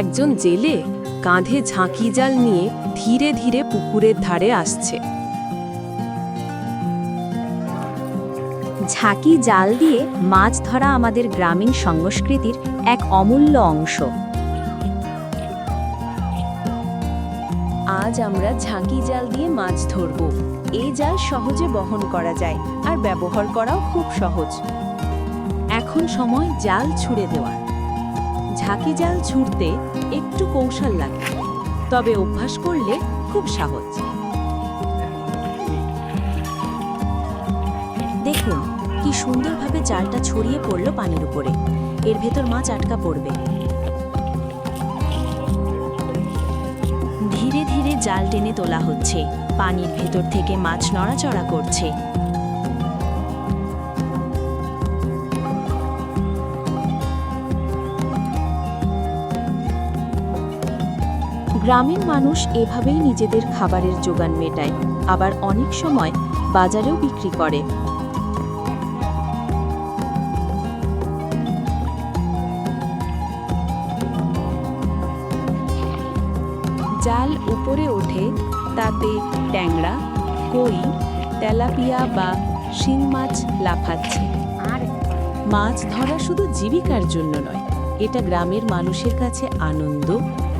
একজন জেলে কাঁধে ঝাঁকি জাল নিয়ে ধীরে ধীরে পুকুরের ধারে আসছে। ঝাঁকি জাল দিয়ে মাছ ধরা আমাদের গ্রামীণ সংস্কৃতির এক অমূল্য অংশ। আজ আমরা ঝাঁকি জাল দিয়ে মাছ ধরব। এই জাল সহজে বহন করা যায় আর ব্যবহার করাও খুব সহজ। এখন সময় জাল ছুড়ে দেওয়ার। ঝাঁকি জাল ছুঁড়তে একটু কৌশল লাগে, তবে অভ্যাস করলে খুব সহজ। দেখুন, কি সুন্দরভাবে জালটা ছড়িয়ে পড়ল পানির উপরে। এর ভেতর মাছ আটকা পড়বে। ধীরে ধীরে জাল টেনে তোলা হচ্ছে। পানির ভেতর থেকে মাছ নড়াচড়া করছে। গ্রামীণ মানুষ এভাবেই নিজেদের খাবারের যোগান মেটায়, আবার অনেক সময় বাজারেও বিক্রি করে। জাল উপরে ওঠে, তাতে ট্যাংরা, কই, তেলাপিয়া বা শিং মাছ লাফাচ্ছে। মাছ ধরা শুধু জীবিকার জন্য নয়, এটা গ্রামের মানুষের কাছে আনন্দ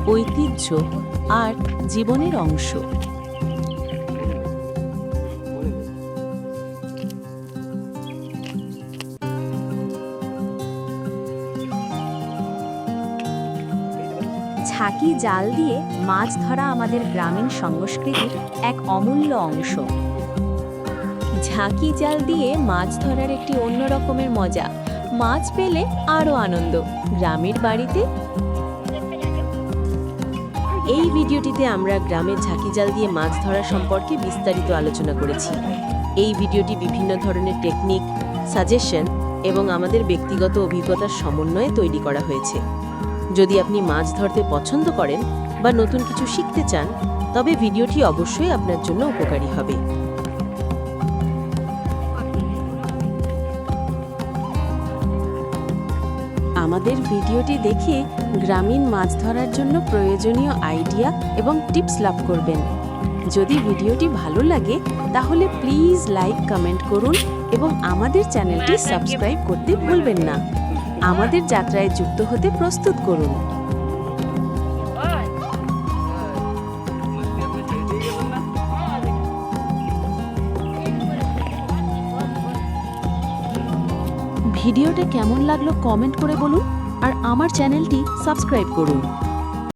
ঐতিহ্য আর জীবনের অংশ। ঝাঁকি জাল দিয়ে মাছ ধরা আমাদের গ্রামীণ সংস্কৃতির এক অমূল্য অংশ। ঝাঁকি জাল দিয়ে মাছ ধরার একটি অন্য রকমের মজা। মাছ পেলে আরও আনন্দ। গ্রামের বাড়িতে এই ভিডিওটিতে আমরা গ্রামের ঝাঁকি জাল দিয়ে মাছ ধরা সম্পর্কে বিস্তারিত আলোচনা করেছি। এই ভিডিওটি বিভিন্ন ধরনের টেকনিক সাজেশন এবং আমাদের ব্যক্তিগত অভিজ্ঞতার সমন্বয়ে তৈরি করা হয়েছে। যদি আপনি মাছ ধরতে পছন্দ করেন বা নতুন কিছু শিখতে চান, তবে ভিডিওটি অবশ্যই আপনার জন্য উপকারী হবে। আমাদের ভিডিওটি দেখে গ্রামীণ মাছ ধরার জন্য প্রয়োজনীয় আইডিয়া এবং টিপস লাভ করবেন। যদি ভিডিওটি ভালো লাগে তাহলে প্লিজ লাইক কমেন্ট করুন এবং আমাদের চ্যানেলটি সাবস্ক্রাইব করতে ভুলবেন না। আমাদের যাত্রায় যুক্ত হতে প্রস্তুত করুন। ভিডিওটা কেমন লাগল কমেন্ট করে বলুন আর আমার চ্যানেলটি সাবস্ক্রাইব করুন।